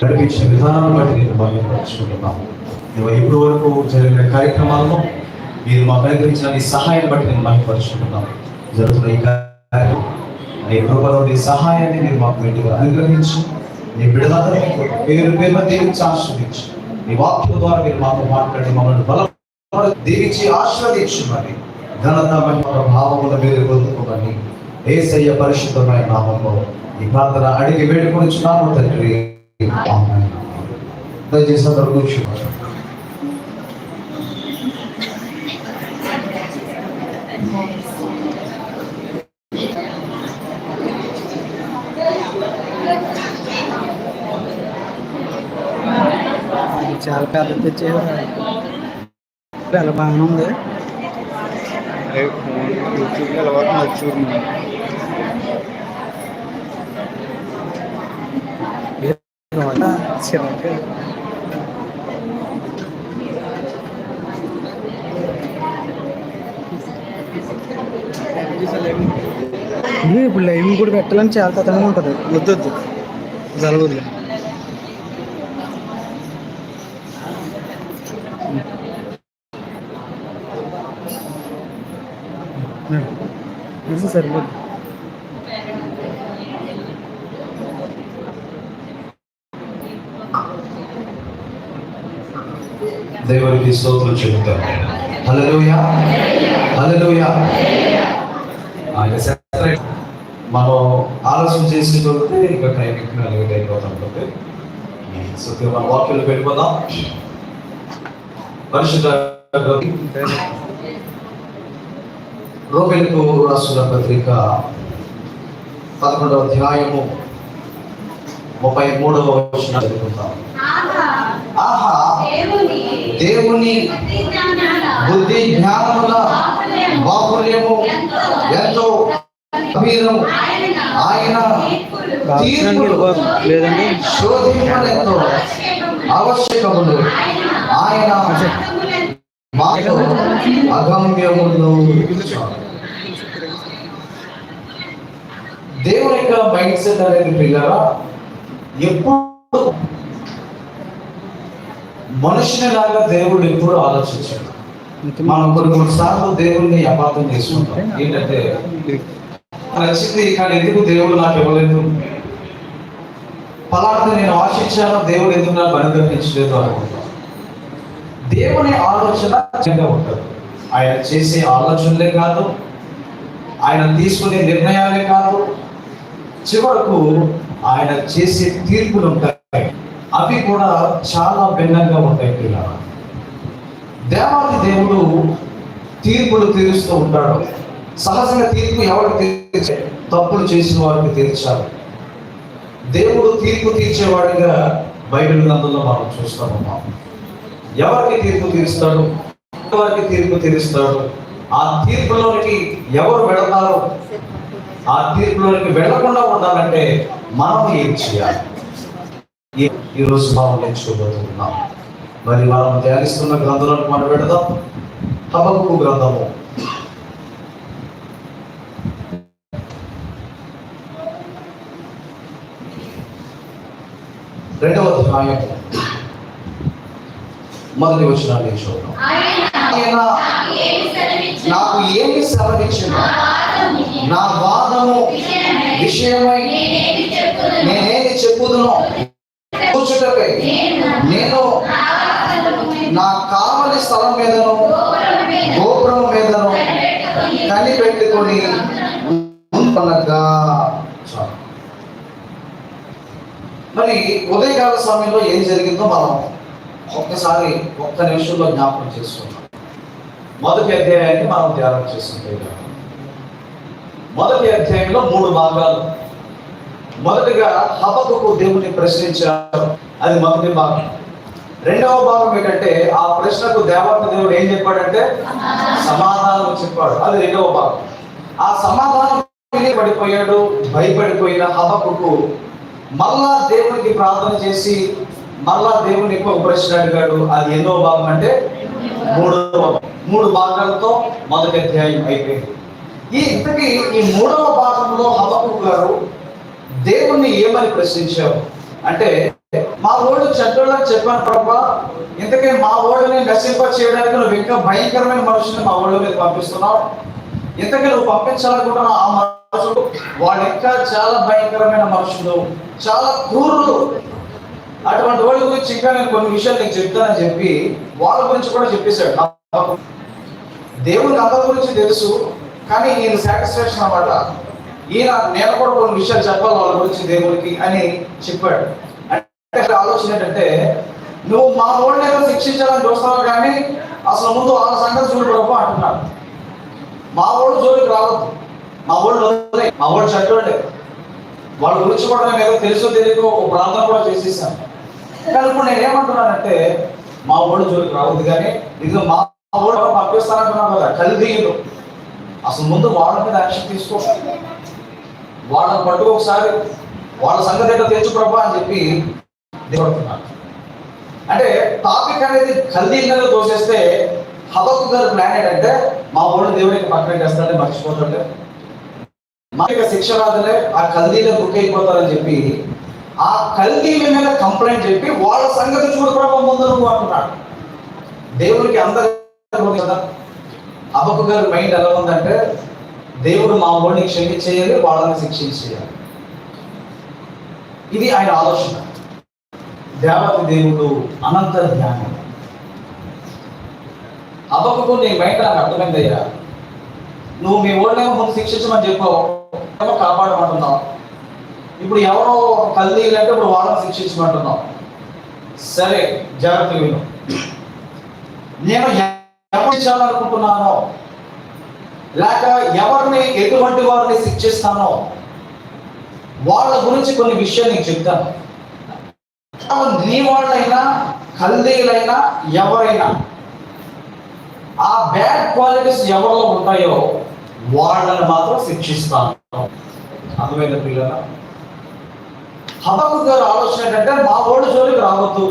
నడిపించిన బట్టి నేను ఇప్పటి వరకు జరిగిన కార్యక్రమాలను మీరు మాకు అనుగ్రహించిన నీ సహాయాన్ని బట్టి నేను మహిమపరుచుకుంటున్నాను జరుగుతున్న ఈ కార్యక్రమం నీ కృపలో నీ సహాయాన్ని మీరు మాకు వెంటగా అనుగ్రహించు నీ బిడ్డలందరూ పేరు పేరు దీవించి ఆశ్రదించు నీ వాక్యం ద్వారా మీరు మాతో మాట్లాడి మమ్మల్ని బలం దీవించి ఆశ్రదించు మరి ఘనత మహిమ ప్రభావముల మీరు పొందుకోమని ఏసయ్య పరిశుద్ధమైన నామంలో ఈ ప్రార్థన అడిగి వేడుకొని తండ్రి. దయచేసి అందరూ కూర్చోండి. చాలా పెద్ద తెచ్చేవారు చాలా బాగానే ఉంది యూట్యూబ్లో అలవాటు చిరాకు ఇప్పుడు లైవ్ కూడా పెట్టాలని చాలా తతంగా ఉంటుంది. వద్దు వద్దు. జరగదు ఇది దేవునికి స్తోత్రం చెబుతాం. ఆయన సెపరేట్ మనం ఆలోచన చేసి దొరికితే ఇక టైం ఎక్కువ అయిపోతాం కాబట్టి. సో మన వాక్యాలు వెళ్ళిపోదాం పరిశుద్ధ రాసిన పత్రిక పదకొండవ అధ్యాయము ముప్పై మూడవ వచ్చిన చదువుకుందాం. ఆహా దేవుని బుద్ధి జ్ఞానముల బాహుల్యము ఎంతో గంభీరము. ఆయన శోధింపలెంతో ఆవశ్యకములు. ఆయన అగమ్యములు దేవుని యొక్క మైండ్ సెట్ అనేది పిల్లరా? ఎప్పుడు మనుషుని లాగా దేవుడు ఎప్పుడు ఆలోచించాడు. మనం కొన్ని కొన్నిసార్లు దేవుడిని అపార్థం చేసుకుంటాం. ఏంటంటే నచ్చింది కానీ ఎందుకు దేవుడు నాకు ఇవ్వలేదు? ఫలాన్ని నేను ఆశించాను? దేవుడు ఎందుకు నాకు అనుగ్రహించలేదు అనుకుంటాం. దేవుని ఆలోచన ఉంటుంది. ఆయన చేసే ఆలోచనలే కాదు ఆయన తీసుకునే నిర్ణయాలే కాదు చివరకు ఆయన చేసే తీర్పులు ఉంటాయి. అవి కూడా చాలా భిన్నంగా ఉంటాయి పిల్లలు దేవాది దేవుడు తీర్పులు తీరుస్తూ ఉంటాడు. సహజంగా తీర్పు ఎవరికి తీర్చే? తప్పులు చేసిన వారికి తీర్చాలి. దేవుడు తీర్పు తీర్చేవాడిగా బైబిల్ గ్రంథంలో మనం చూస్తామమ్మా ఎవరికి తీర్పు తీరుస్తాడు? వారికి తీర్పు తీరుస్తాడు? ఆ తీర్పులోనికి ఎవరు వెళతారు? ఆ తీర్పులోనికి వెళ్ళకుండా ఉండాలంటే మనం ఏం చేయాలి? ఈరోజు మనం నేర్చుకోబోతున్నాం మరి మనం ధ్యానిస్తున్న గ్రంథాలను మనం పెడదాం. హబకు గ్రంథము. రెండవ అధ్యాయం. మొదటి వచ్చిన చూద్దాం. నాకు ఏమి సెలవిచ్చిందో నా వాదము విషయమై నేనేది చెప్పుదునో కూర్చుటకై నేను నా కావలి స్థలం మీదను గోపురం మీదను కనిపెట్టుకొని ఉంటున్నగా మరి ఉదయకాల సమయంలో ఏం జరిగిందో మనం ఒక్కసారి ఒక్క నిమిషంలో జ్ఞాపకం చేసుకుంటాం మొదటి అధ్యాయాన్ని మనం ధ్యానం చేసుకుంటే మొదటి అధ్యాయంలో మూడు భాగాలు. మొదటిగా హబకుకు దేవుని ప్రశ్నించారు అది మొదటి భాగం. రెండవ భాగం ఏంటంటే ఆ ప్రశ్నకు దేవత దేవుడు ఏం చెప్పాడంటే? సమాధానం చెప్పాడు. అది రెండవ భాగం. ఆ సమాధానం పడిపోయాడు భయపడిపోయిన హబకుకు మళ్ళా దేవునికి ప్రార్థన చేసి మళ్ళా దేవుని ఒక ప్రశ్న అడిగాడు. అది ఎన్నో భాగం అంటే? మూడవ మూడు భాగాలతో మొదటి అధ్యాయం అయిపోయింది. ఈ ఇంతకీ ఈ మూడవ భాగంలో హబకు గారు దేవుణ్ణి ఏమని ప్రశ్నించావు? అంటే మా ఓడు చెడ్డోళ్ళని చెప్పాను ప్రభా. ఇంతకీ మా ఓడిని నశింప చేయడానికి నువ్వు ఇంకా భయంకరమైన మనుషుని మా ఓడి మీద పంపిస్తున్నావు? ఇంతకీ నువ్వు పంపించాలనుకుంటున్న ఆ మనుషులు? వాళ్ళు ఇంకా చాలా భయంకరమైన మనుషులు చాలా క్రూరులు. అటువంటి వాళ్ళ గురించి ఇంకా నేను కొన్ని విషయాలు నీకు చెప్తానని చెప్పి వాళ్ళ గురించి కూడా చెప్పేశాడు దేవుని అందరి గురించి తెలుసు కానీ నేను సాటిస్ఫాక్షన్ అన్నమాట. ఈయన నేను కూడా కొన్ని విషయాలు చెప్పాలి వాళ్ళ గురించి దేవుడికి అని చెప్పాడు. అంటే ఆలోచన ఏంటంటే నువ్వు మా ఊళ్ళని ఏదో శిక్షించాలని చూస్తున్నావు కానీ అసలు ముందు వాళ్ళ సంగతి చూడు ప్రభు అంటున్నాడు. మా ఓడు జోలికి రావద్దు. మా ఓళ్ళు వదిలేయ్. మా ఓడు చట్టోడే వాళ్ళ గురించి కూడా నేను ఏదో తెలుసో తెలియకో ఒక ప్రార్థన కూడా చేసేసాను. కానీ ఇప్పుడు నేను ఏమంటున్నానంటే మా ఓడు జోలికి రావద్దు కానీ ఇది మా ఓడు పంపిస్తానంటున్నాను కదా కలిదీయులు అసలు ముందు వాళ్ళ మీద యాక్షన్ తీసుకోవాలి వాళ్ళని పట్టు ఒకసారి వాళ్ళ సంగతి ఏంటో తెచ్చు ప్రభా అని చెప్పి దిగబడుతున్నాను అంటే టాపిక్ అనేది కల్దీలలో దోసేస్తే హబక్కు గారు ప్లాన్ ఏంటంటే మా ఊళ్ళో దేవుడికి పక్కన చేస్తాడని మర్చిపోతుంటే మా యొక్క శిక్ష రాదులే ఆ కల్దీలో బుక్ అయిపోతారని చెప్పి ఆ కల్దీల మీద కంప్లైంట్ చెప్పి వాళ్ళ సంగతి చూడు ప్రభావ ముందు నువ్వు అంటున్నాడు. దేవుడికి అందరూ కదా అబకు మైండ్ ఎలా ఉందంటే దేవుడు మా ఊడిని క్షమించేయాలి వాళ్ళని శిక్షించేయాలి. ఇది ఆయన ఆలోచన. దేవత దేవుడు అనంత జ్ఞానం. అబకు నీ బయట నాకు అర్థమైందయ్యా. నువ్వు మీ ఊళ్ళేమో ముందు శిక్షించమని చెప్పావు. ఏమో కాపాడమంటున్నావు. ఇప్పుడు ఎవరో తల్లి లేకపోతే ఇప్పుడు వాళ్ళని శిక్షించమంటున్నావు. సరే జాగ్రత్త విను. నేను ఎవరు చేయాలనుకుంటున్నానో లేక ఎవరిని ఎటువంటి వారిని శిక్షిస్తానో వాళ్ళ గురించి కొన్ని విషయాలు నీకు చెప్తాను. నీ వాళ్ళైనా కల్దీలైనా ఎవరైనా ఆ బ్యాడ్ క్వాలిటీస్ ఎవరిలో ఉంటాయో వాళ్ళని మాత్రం శిక్షిస్తాను అర్థమైన పిల్లల హబకు గారు ఆలోచన ఏంటంటే మా ఓడి జోలికి రావద్దు.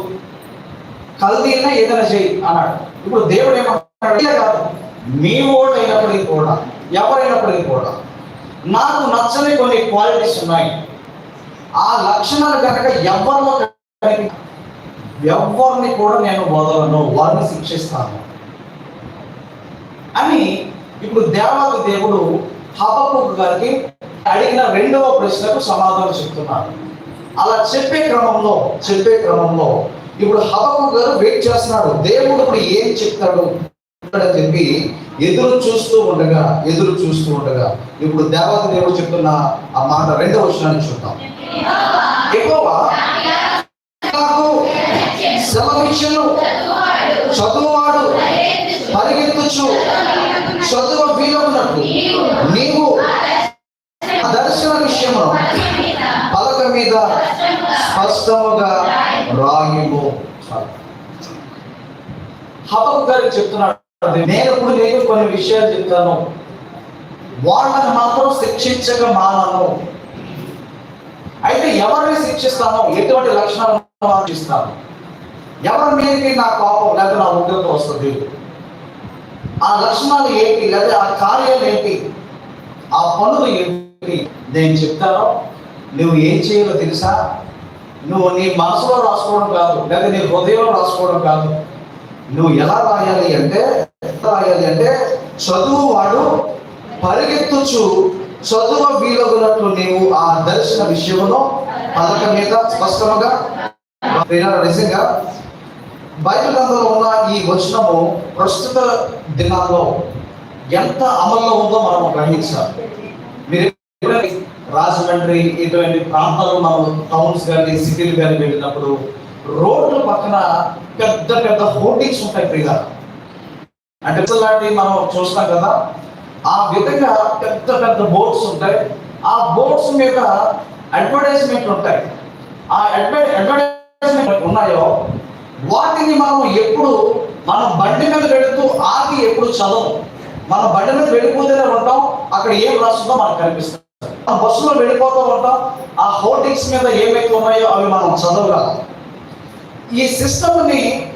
కల్దీనా ఏదైనా చేయి అన్నాడు. ఇప్పుడు దేవుడు ఏమంటాడు? కాదు. మీ ఓడు అయినప్పటికీ కూడా ఎవరైనప్పటికీ కూడా నాకు నచ్చని కొన్ని క్వాలిటీస్ ఉన్నాయి. ఆ లక్షణాలు కనుక ఎవరిలో ఎవరిని కూడా నేను వదలను వారిని శిక్షిస్తాను. అని ఇప్పుడు దేవాది దేవుడు హబకు గారికి అడిగిన రెండవ ప్రశ్నకు సమాధానం చెప్తున్నారు అలా చెప్పే క్రమంలో చెప్పే క్రమంలో ఇప్పుడు హబకు గారు వెయిట్ చేస్తున్నాడు. దేవుడు ఇప్పుడు ఏం చెప్తాడు? అని చెప్పి ఎదురు చూస్తూ ఉండగా ఎదురు చూస్తూ ఉండగా ఇప్పుడు దేవత దేవుడు చెప్తున్న ఆ మాట రెండవ వచనాన్ని చూద్దాం. ఎక్కువ నాకు చదువువాడు పరిగెత్తుచు చదువు వీలున్నట్టు నీవు ఆ దర్శన విషయము పలక మీద స్పష్టముగా రాయుము. హబక్ గారికి చెప్తున్నాడు నేను ఇప్పుడు నీకు కొన్ని విషయాలు చెప్తాను. వాళ్ళని మాత్రం శిక్షించక మానను. అయితే ఎవరిని శిక్షిస్తానో? ఎటువంటి లక్షణాలు ఇస్తాను ఎవరి మీదకి నా కోపం లేదా నా ఉగ్రత వస్తుంది? ఆ లక్షణాలు ఏంటి? లేదా ఆ కార్యాలు ఏంటి? ఆ పనులు ఏంటి? నేను చెప్తాను. నువ్వు ఏం చేయాలో తెలుసా? నువ్వు నీ మనసులో రాసుకోవడం కాదు లేదా నీ హృదయంలో రాసుకోవడం కాదు. నువ్వు ఎలా రాయాలి అంటే ఎలా రాయాలి అంటే చదువు వాడు పరిగెత్తుచు చదువు వీలగునట్లు నీవు ఆ దర్శన విషయంలో పథకం మీద స్పష్టముగా నిజంగా బైబిల్ గ్రంథంలో ఉన్న ఈ వచనము ప్రస్తుత దినాల్లో ఎంత అమల్లో ఉందో మనం గ్రహించాలి. మీరు రాజమండ్రి ఇటువంటి ప్రాంతాల్లో మనం టౌన్స్ కానీ సిటీలు కానీ వెళ్ళినప్పుడు రోడ్ల పక్కన పెద్ద పెద్ద హోర్డింగ్స్ ఉంటాయి ప్రియుల అంటే లాంటివి మనం చూస్తాం కదా ఆ విధంగా పెద్ద పెద్ద బోర్డ్స్ ఉంటాయి. ఆ బోర్డ్స్ మీద అడ్వర్టైజ్మెంట్ ఉంటాయి. ఆ అడ్వర్ అడ్వర్టైజ్మెంట్ ఉన్నాయో వాటిని మనం ఎప్పుడు మనం బండి మీద వెళుతూ ఆగి ఎప్పుడు చదవం. మనం బండి మీద వెళ్ళిపోతూనే ఉంటాం అక్కడ ఏం రాస్తుందో మనకు కనిపిస్తుంది. బస్సులో వెళ్ళిపోతూ ఉంటాం ఆ హోర్డింగ్స్ మీద ఏమైతే ఉన్నాయో అవి మనం చదవగలం. ఈ సిస్టమ్ని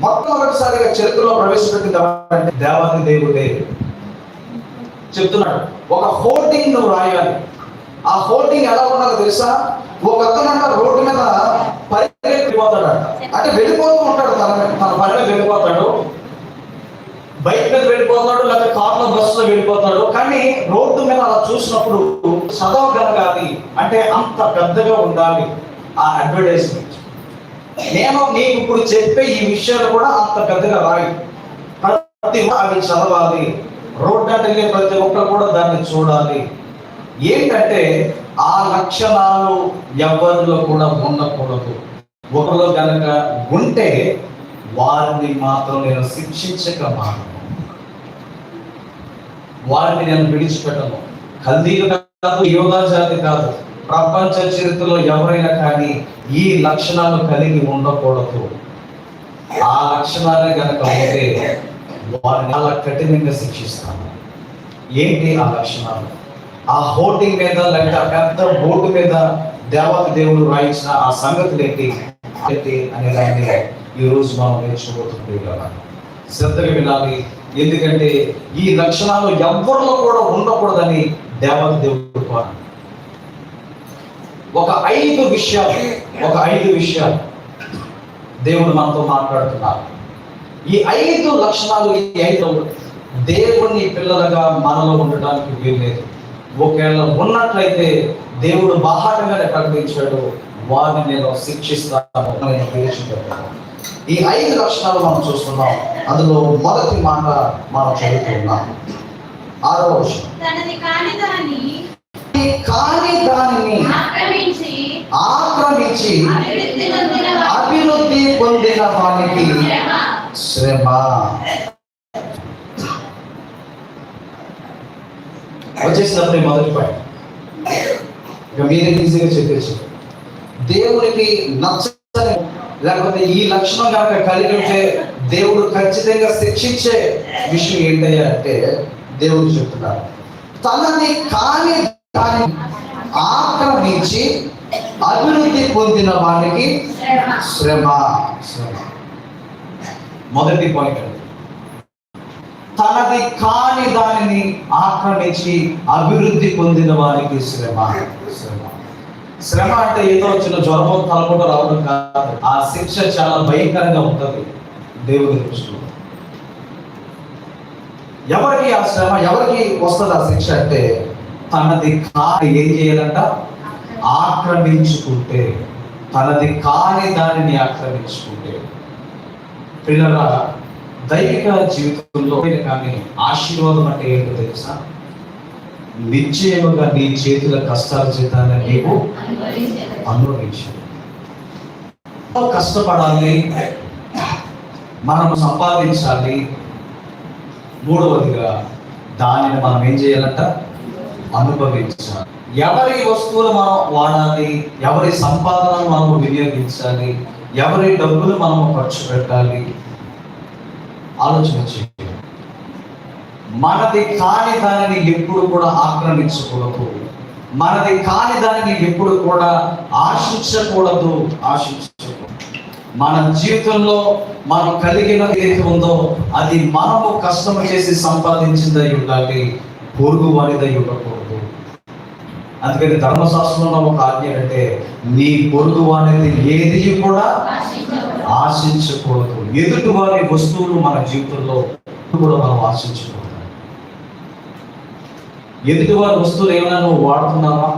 మొట్టమొదటిసారిగా చరిత్రలో ప్రవేశపెట్టింది ఎవరంటే దేవాది దేవుడే చెప్తున్నాడు ఒక హోర్డింగ్ నువ్వు రాయాలి. ఆ హోర్డింగ్ ఎలా ఉన్నదో తెలుసా? ఒక అతనంట రోడ్డు మీద పరిగెత్తి అంటే వెళ్ళిపోతూ ఉంటాడు తన తన పని మీద వెళ్ళిపోతాడు. బైక్ మీద వెళ్ళిపోతాడు లేకపోతే కార్లో బస్సులో వెళ్ళిపోతాడు. కానీ రోడ్డు మీద అలా చూసినప్పుడు చదవగలగాలి అంటే అంత పెద్దగా ఉండాలి ఆ అడ్వర్టైజ్మెంట్ నేను నీకు ఇప్పుడు చెప్పే ఈ విషయాలు కూడా అంత పెద్దగా రాయి. ప్రతి అవి చదవాలి. రోడ్డు అంటే వెళ్ళే ప్రతి ఒక్కరు కూడా దాన్ని చూడాలి. ఏంటంటే ఆ లక్షణాలు ఎవరిలో కూడా ఉండకూడదు. ఒకరిలో కనుక ఉంటే వారిని మాత్రం నేను శిక్షించక మాను వారిని నేను విడిచిపెట్టను. కల్దీలు కాదు యోగా జాతి కాదు. ప్రపంచ చరిత్రలో ఎవరైనా కానీ ఈ లక్షణాలు కలిగి ఉండకూడదు. ఆ లక్షణాలే కనుక ఉంటే వారిని అలా కఠినంగా శిక్షిస్తాను ఏంటి ఆ లక్షణాలు? ఆ హోర్డింగ్ మీద లేక పెద్ద బోర్డు మీద దేవత దేవుడు రాయించిన ఆ సంగతులు ఏంటి? ఏంటి అనే దాన్ని ఈ రోజు మనం నేర్చుకోబోతుంది శ్రద్ధగా వినాలి. ఎందుకంటే ఈ లక్షణాలు ఎవరిలో కూడా ఉండకూడదని దేవత దేవుడు కోరాలి ఒక ఐదు విషయాలు ఒక ఐదు విషయాలు దేవుడు మనతో మాట్లాడుతున్నారు. ఈ ఐదు లక్షణాలు ఈ ఐదు దేవుని పిల్లలుగా మనలో ఉండడానికి వీల్లేదు. ఒకవేళ ఉన్నట్లయితే దేవుడు బాహాటంగా ప్రకటించాడు వారిని నేను శిక్షిస్తాను ఈ ఐదు లక్షణాలు మనం చూస్తున్నాం. అందులో మొదటి మాట మనం చదువుతున్నాం. ఆరో విషయం తనది కాని దాన్ని ఆక్రమించి ఆక్రమించి అభివృద్ధి పొందిన వానికి శ్రమ. వచ్చేసినప్పుడు మొదటి పాయింట్. ఇక మీరే ఈజీగా చెప్పేసి. దేవునికి నచ్చని లేకపోతే ఈ లక్షణం కనుక కలిగి ఉంటే దేవుడు ఖచ్చితంగా శిక్షించే విషయం ఏంటయ్యా అంటే దేవుడు చెప్తున్నారు. తనని కాని ఆక్రమించి అభివృద్ధి పొందిన వారికి శ్రమ. శ్రమ. మొదటి పాయింట్ తనది కాని దానిని ఆక్రమించి అభివృద్ధి పొందిన వారికి శ్రమ శ్రమ. శ్రమ అంటే ఏదో వచ్చిన జ్వరమో తలపోట రావడం కాదు. ఆ శిక్ష చాలా భయంకరంగా ఉంటుంది దేవుని దృష్టిలో. ఎవరికి ఆ శ్రమ ఎవరికి వస్తుంది ఆ శిక్ష అంటే తనది కాని ఏం చేయాలంట? ఆక్రమించుకుంటే తనది కాని దానిని ఆక్రమించుకుంటే. పిల్లల దైవిక జీవితంలో కానీ ఆశీర్వాదం అంటే ఏంటో తెలుసా? నిశ్చయముగా నీ చేతుల కష్టార్జితాన్ని నీవు అనుభవించాలి కష్టపడాలి మనం సంపాదించాలి. మూడవదిగా దానిని మనం ఏం చేయాలంట? అనుభవించాలి. ఎవరి వస్తువులు మనం వాడాలి ఎవరి సంపాదనను మనము వినియోగించాలి ఎవరి డబ్బులు మనము ఖర్చు పెట్టాలి ఆలోచన చేయాలి మనది కాని దానిని ఎప్పుడు కూడా ఆక్రమించకూడదు. మనది కాని దానిని ఎప్పుడు కూడా ఆశించకూడదు ఆశించకూడదు. మన జీవితంలో మనం కలిగిన ఏది ఉందో అది మనము కష్టం చేసి సంపాదించిందై ఉండాలి. పొరుగు వారిదై ఉండకూడదు అందుకని ధర్మశాస్త్రంలో ఒక ఆజ్ఞ అంటే నీ పొరుగు వారిది ఏది కూడా ఆశించకూడదు. ఎదుటి వారి వస్తువులు మన జీవితంలో కూడా మనం ఆశించకూడదు. ఎదుటి వారి వస్తువులు ఏమైనా నువ్వు వాడుతున్నావా?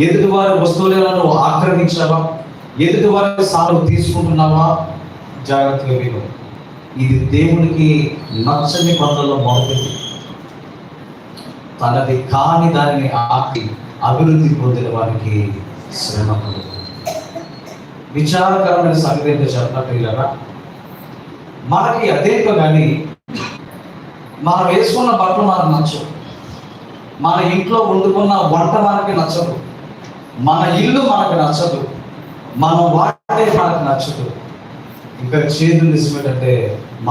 ఎదుటి వారి వస్తువులు ఏమైనా నువ్వు ఆక్రమించావా? ఎదుటి వారి సాగు తీసుకుంటున్నావా? జాగ్రత్తగా విను. ఇది దేవునికి నచ్చని పనులలో మొదటిది. తనది కాని దానిని ఆపి అభివృద్ధి పొందిన వారికి శ్రమ విచారకరమైన సంగతి ఏంటో చెప్పినట్టు మనకి అదేక కానీ మనం వేసుకున్న బట్టలు మనకు నచ్చవు. మన ఇంట్లో వండుకున్న వంట మనకి నచ్చదు. మన ఇల్లు మనకు నచ్చదు. మనం వాడే మనకు నచ్చదు. ఇంకా చేదు తీసుకుంటే